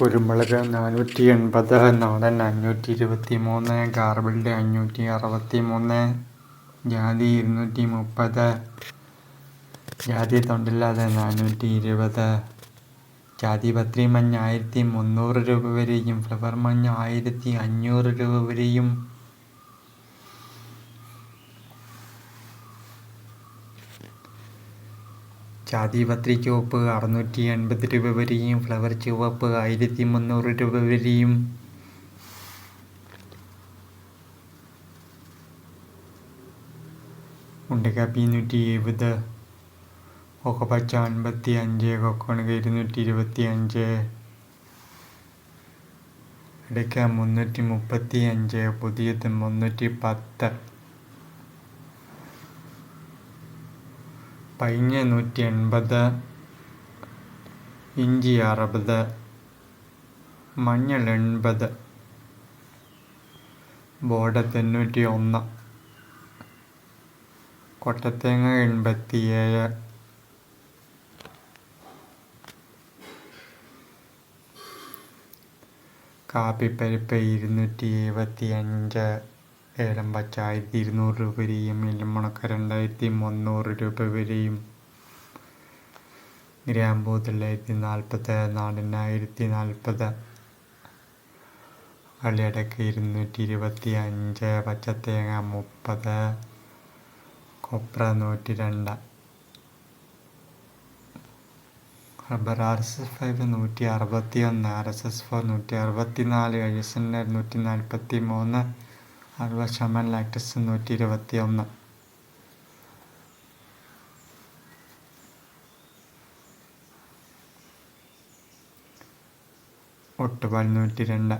കുരുമുളക് നാനൂറ്റി എൺപത് നാടൻ അഞ്ഞൂറ്റി ഇരുപത്തി മൂന്ന് ഗാർബിൾഡ് അഞ്ഞൂറ്റി അറുപത്തി മൂന്ന് ജാതി ഇരുന്നൂറ്റി മുപ്പത് ജാതി തൊണ്ടില്ലാതെ നാനൂറ്റി ഇരുപത് ജാതി പത്രി മഞ്ഞ ആയിരത്തി മുന്നൂറ് രൂപ വരെയും ഫ്ലവർ മഞ്ഞ ആയിരത്തി അഞ്ഞൂറ് രൂപ വരെയും ജാതിപത്രി ചുവപ്പ് അറുന്നൂറ്റി എൺപത് രൂപ വരെയും ഫ്ലവർ ചുവപ്പ് ആയിരത്തി മുന്നൂറ് രൂപ വരെയും. ഉണ്ടക്കാപ്പി നൂറ്റി എഴുപത് കൊക്കപ്പച്ച അൻപത്തി അഞ്ച് കൊക്കോണക ഇരുന്നൂറ്റി ഇരുപത്തി അഞ്ച് ഇടയ്ക്ക മുന്നൂറ്റി മുപ്പത്തി അഞ്ച് പുതിയത് മുന്നൂറ്റി പത്ത് പൈഞ്ഞ നൂറ്റി എൺപത് ഇഞ്ചി അറുപത് മഞ്ഞൾ എൺപത് ബോഡ തൊണ്ണൂറ്റി ഒന്ന് കൊട്ടത്തേങ്ങ എൺപത്തിയേഴ് കാപ്പിപ്പരിപ്പ് ഇരുന്നൂറ്റി എഴുപത്തി അഞ്ച് ഏലം പച്ച ആയിരത്തി ഇരുന്നൂറ് രൂപ വരെയും എല്ലുമുണക്ക രണ്ടായിരത്തി മുന്നൂറ് രൂപ വരെയും. ഗ്രാമ്പൂ തൊള്ളായിരത്തി നാൽപ്പത് നാടിന് ആയിരത്തി നാൽപ്പത് അളിയടക്ക് ഇരുന്നൂറ്റി ഇരുപത്തി അഞ്ച് പച്ചത്തേങ്ങ മുപ്പത്. കൊപ്ര നൂറ്റി രണ്ട്. Rubber R S S five നൂറ്റി അറുപത്തി ഒന്ന് ആർ എസ് എസ് ഫോർ നൂറ്റി അറുപത്തി നാല് ഐ എസ് എൻ നൂറ്റി നാൽപ്പത്തി മൂന്ന് അറുപത് ശതമാനം ലാക്ടസ് നൂറ്റി ഇരുപത്തി ഒന്ന്. ഒട്ടുപാൽ നൂറ്റി രണ്ട്.